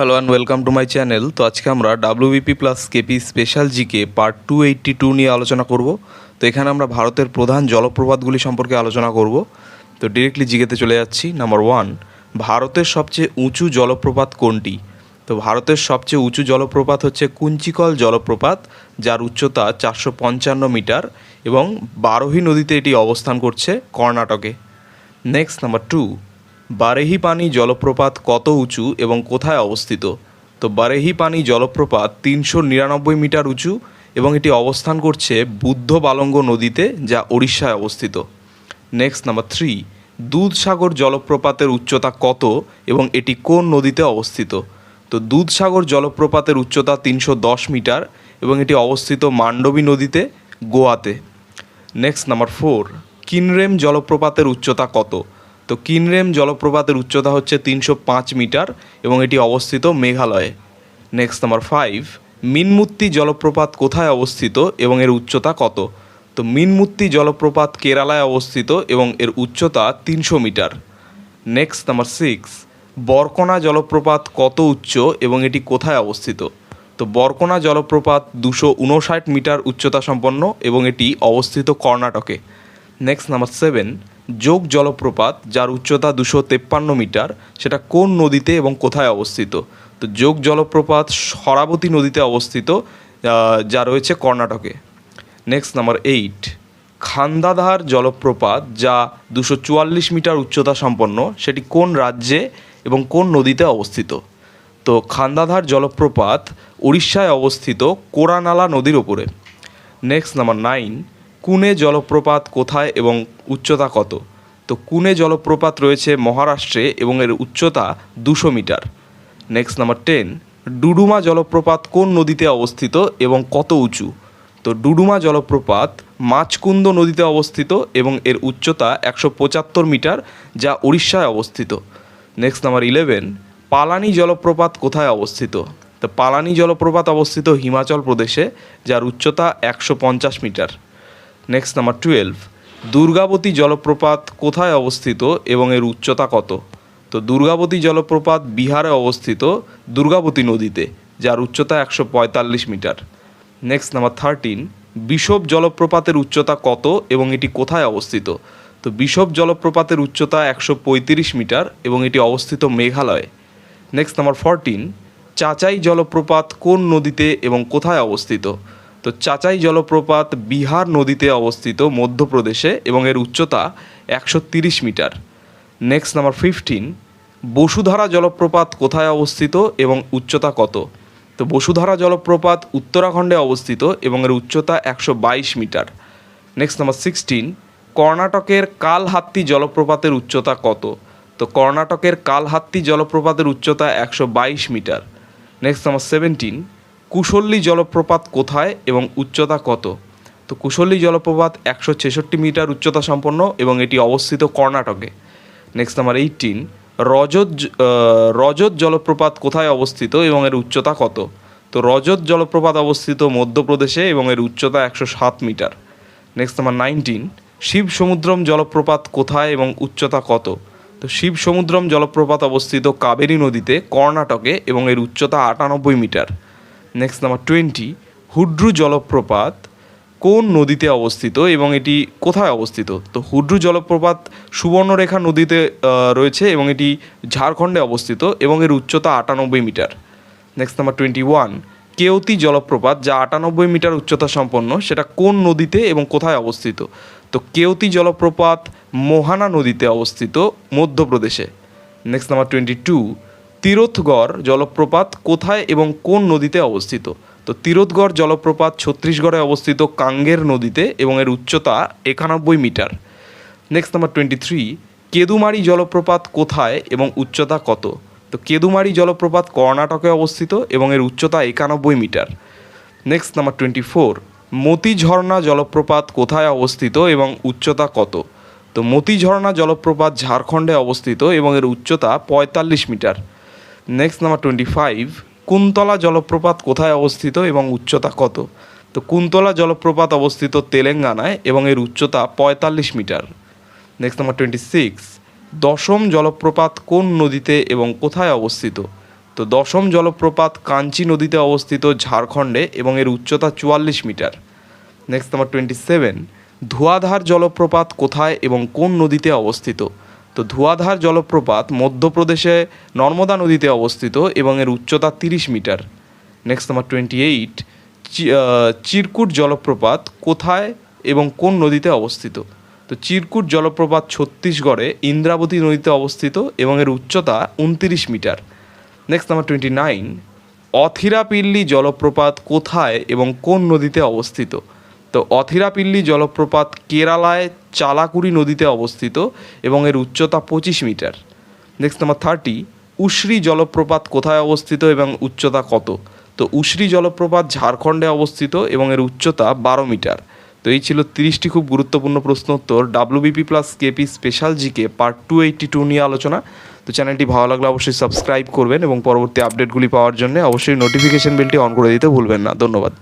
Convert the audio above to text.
Hello and welcome to my channel তো আজকে আমরা WBP plus KP special GK part two eighty two নিয়ে আলোচনা করব। তো এখানে আমরা ভারতের প্রধান জলপ্রপাতগুলি সম্পর্কে আলোচনা করব। তো ডিরেক্টলি জিকেতে চলে যাচ্ছি। নাম্বার ওয়ান ভারতের সবচেয়ে উঁচু জলপ্রপাত কোনটি? তো ভারতের সবচেয়ে উঁচু জলপ্রপাত হচ্ছে কুঞ্চিকল জলপ্রপাত, যার উচ্চতা চারশো পঞ্চান্ন মিটার এবং বারোহী নদীতে এটি অবস্থান করছে কর্ণাটকে। নেক্সট নাম্বার টু বারেহি পানি জলপ্রপাত কত উঁচু এবং কোথায় অবস্থিত? তো বারেহি পানি জলপ্রপাত তিনশো নিরানব্বই মিটার উঁচু এবং এটি অবস্থান করছে বুদ্ধ বালঙ্গ নদীতে যা ওড়িশায় অবস্থিত। নেক্সট নাম্বার থ্রি দুধসাগর জলপ্রপাতের উচ্চতা কত এবং এটি কোন নদীতে অবস্থিত? তো দুধসাগর জলপ্রপাতের উচ্চতা তিনশো দশ মিটার এবং এটি অবস্থিত মান্ডবী নদীতে, গোয়াতে। নেক্সট নাম্বার ফোর কিনরেম জলপ্রপাতের উচ্চতা কত? তো কিনরেম জলপ্রপাতের উচ্চতা হচ্ছে তিনশো পাঁচ মিটার এবং এটি অবস্থিত মেঘালয়ে। নেক্সট নাম্বার ফাইভ মিনমুত্তি জলপ্রপাত কোথায় অবস্থিত এবং এর উচ্চতা কত? তো মিনমুত্তি জলপ্রপাত কেরালায় অবস্থিত এবং এর উচ্চতা তিনশো metre. Next number six Barkana জলপ্রপাত কত উচ্চ এবং এটি কোথায় অবস্থিত? তো বরকনা জলপ্রপাত দুশো উনষাট মিটার উচ্চতা সম্পন্ন এবং এটি অবস্থিত কর্ণাটকে। নেক্সট নাম্বার সেভেন যোগ জলপ্রপাত, যার উচ্চতা দুশো তেপ্পান্ন মিটার, সেটা কোন নদীতে এবং কোথায় অবস্থিত? তো যোগ জলপ্রপাত সরাবতী নদীতে অবস্থিত যা রয়েছে কর্ণাটকে। নেক্সট নাম্বার এইট খান্দাধার জলপ্রপাত, যা দুশো চুয়াল্লিশ মিটার উচ্চতা সম্পন্ন, সেটি কোন রাজ্যে এবং কোন নদীতে অবস্থিত? তো খান্দাধার জলপ্রপাত উড়িষ্যায় অবস্থিত কোরানালা নদীর ওপরে নেক্সট নাম্বার নাইন কুনে জলপ্রপাত কোথায় এবং উচ্চতা কত? তো কুনে জলপ্রপাত রয়েছে মহারাষ্ট্রে এবং এর উচ্চতা দুশো metre. Next number ten Duduma জলপ্রপাত কোন নদীতে অবস্থিত এবং কত উঁচু? তো ডুডুমা জলপ্রপাত মাছকুন্দ নদীতে অবস্থিত এবং এর উচ্চতা একশো পঁচাত্তর মিটার, যা উড়িষ্যায় অবস্থিত। নেক্সট নাম্বার ইলেভেন পালানি জলপ্রপাত কোথায় অবস্থিত? তো পালানি জলপ্রপাত অবস্থিত হিমাচল প্রদেশে, যার উচ্চতা একশো পঞ্চাশ metre. Next number twelve Durgavati জলপ্রপাত কোথায় অবস্থিত এবং এর উচ্চতা কত? তো দুর্গাবতী জলপ্রপাত বিহারে অবস্থিত দুর্গাবতী নদীতে, যার উচ্চতা একশো পঁয়তাল্লিশ মিটার। নেক্সট নাম্বার থার্টিন বিষব জলপ্রপাতের উচ্চতা কত এবং এটি কোথায় অবস্থিত? তো বিষব জলপ্রপাতের উচ্চতা একশো পঁয়ত্রিশ মিটার এবং এটি অবস্থিত মেঘালয়ে। নেক্সট নাম্বার ফরটিন চাচাই জলপ্রপাত কোন নদীতে এবং কোথায় অবস্থিত? তো চাচাই জলপ্রপাত বিহার নদীতে অবস্থিত মধ্যপ্রদেশে এবং এর উচ্চতা একশো তিরিশ metre. Next number fifteen Vasudhara জলপ্রপাত কোথায় অবস্থিত এবং উচ্চতা কত? তো বসুধারা জলপ্রপাত উত্তরাখণ্ডে অবস্থিত এবং এর উচ্চতা একশো বাইশ মিটার। নেক্সট নাম্বার সিক্সটিন কর্ণাটকের কালহাত্তি জলপ্রপাতের উচ্চতা কত? তো কর্ণাটকের কালহাত্তি জলপ্রপাতের উচ্চতা একশো বাইশ মিটার। নেক্সট নাম্বার সেভেন্টিন কুশল্যী জলপ্রপাত কোথায় এবং উচ্চতা কত? তো কুশল্যী জলপ্রপাত একশো ছেষট্টি মিটার উচ্চতা সম্পন্ন এবং এটি অবস্থিত কর্ণাটকে। Next number eighteen Rajat Rajat জলপ্রপাত কোথায় অবস্থিত এবং এর উচ্চতা কত? তো রজত জলপ্রপাত অবস্থিত মধ্যপ্রদেশে এবং এর উচ্চতা একশো সাত metre. Next number nineteen Shiva Samudram জলপ্রপাত কোথায় এবং উচ্চতা কত? তো শিব সমুদ্রম জলপ্রপাত অবস্থিত কাবেরী নদীতে কর্ণাটকে এবং এর উচ্চতা আটানব্বই metre. Next number twenty Hundru জলপ্রপাত কোন নদীতে অবস্থিত এবং এটি কোথায় অবস্থিত? তো হুড্রু জলপ্রপাত সুবর্ণরেখা নদীতে রয়েছে এবং এটি ঝাড়খণ্ডে অবস্থিত এবং এর উচ্চতা আটানব্বই metre. Next number twenty one Keoti জলপ্রপাত, যা আটানব্বই মিটার উচ্চতা সম্পন্ন, সেটা কোন নদীতে এবং কোথায় অবস্থিত? তো কেওতি জলপ্রপাত মোহানা নদীতে অবস্থিত মধ্যপ্রদেশে। Next number twenty two Tirathgarh জলপ্রপাত কোথায় এবং কোন নদীতে অবস্থিত? তো তিরথগড় জলপ্রপাত ছত্তিশগড়ে অবস্থিত কাঙ্গের নদীতে এবং এর উচ্চতা একানব্বই metre. Next number twenty three Kedumari জলপ্রপাত কোথায় এবং উচ্চতা কত? তো কেদুমারি জলপ্রপাত কর্ণাটকে অবস্থিত এবং এর উচ্চতা একানব্বই metre. Next number twenty four Moti Jharna জলপ্রপাত কোথায় অবস্থিত এবং উচ্চতা কত? তো মতি ঝর্ণা জলপ্রপাত ঝাড়খণ্ডে অবস্থিত এবং এর উচ্চতা পঁয়তাল্লিশ metre. Next number twenty five Kuntala জলপ্রপাত কোথায় অবস্থিত এবং উচ্চতা কত? তো কুন্তলা জলপ্রপাত অবস্থিত তেলেঙ্গানায় এবং এর উচ্চতা পঁয়তাল্লিশ metre. Next number twenty six Dassam জলপ্রপাত কোন নদীতে এবং কোথায় অবস্থিত? তো দশম জলপ্রপাত কাঞ্চি নদীতে অবস্থিত ঝাড়খণ্ডে এবং এর উচ্চতা চুয়াল্লিশ metre. Next number twenty seven Dhuandhar জলপ্রপাত কোথায় এবং কোন নদীতে অবস্থিত? তো ধোঁয়াধার জলপ্রপাত মধ্যপ্রদেশে নর্মদা নদীতে অবস্থিত এবং এর উচ্চতা তিরিশ metre. Next number twenty eight Chitrakoot জলপ্রপাত কোথায় এবং কোন নদীতে অবস্থিত? তো চিরকুট জলপ্রপাত ছত্তিশগড়ে ইন্দ্রাবতী নদীতে অবস্থিত এবং এর উচ্চতা উনতিরিশ metre. Next number twenty nine Athirappilly জলপ্রপাত কোথায় এবং কোন নদীতে অবস্থিত? তো অথিরাপিল্লি জলপ্রপাত কেরালায় চালাকুড়ি নদীতে অবস্থিত এবং এর উচ্চতা পঁচিশ metre. Next number thirty Usri জলপ্রপাত কোথায় অবস্থিত এবং উচ্চতা কত? তো উশ্রী জলপ্রপাত ঝাড়খণ্ডে অবস্থিত এবং এর উচ্চতা বারো মিটার। তো এই ছিল তিরিশটি খুব গুরুত্বপূর্ণ প্রশ্ন উত্তর। WBP plus KP special GK part two eighty two নিয়ে আলোচনা। তো চ্যানেলটি ভালো লাগলে অবশ্যই সাবস্ক্রাইব করবেন এবং পরবর্তী আপডেটগুলি পাওয়ার জন্য অবশ্যই নোটিফিকেশন বেলটি অন করে দিতে ভুলবেন না। ধন্যবাদ।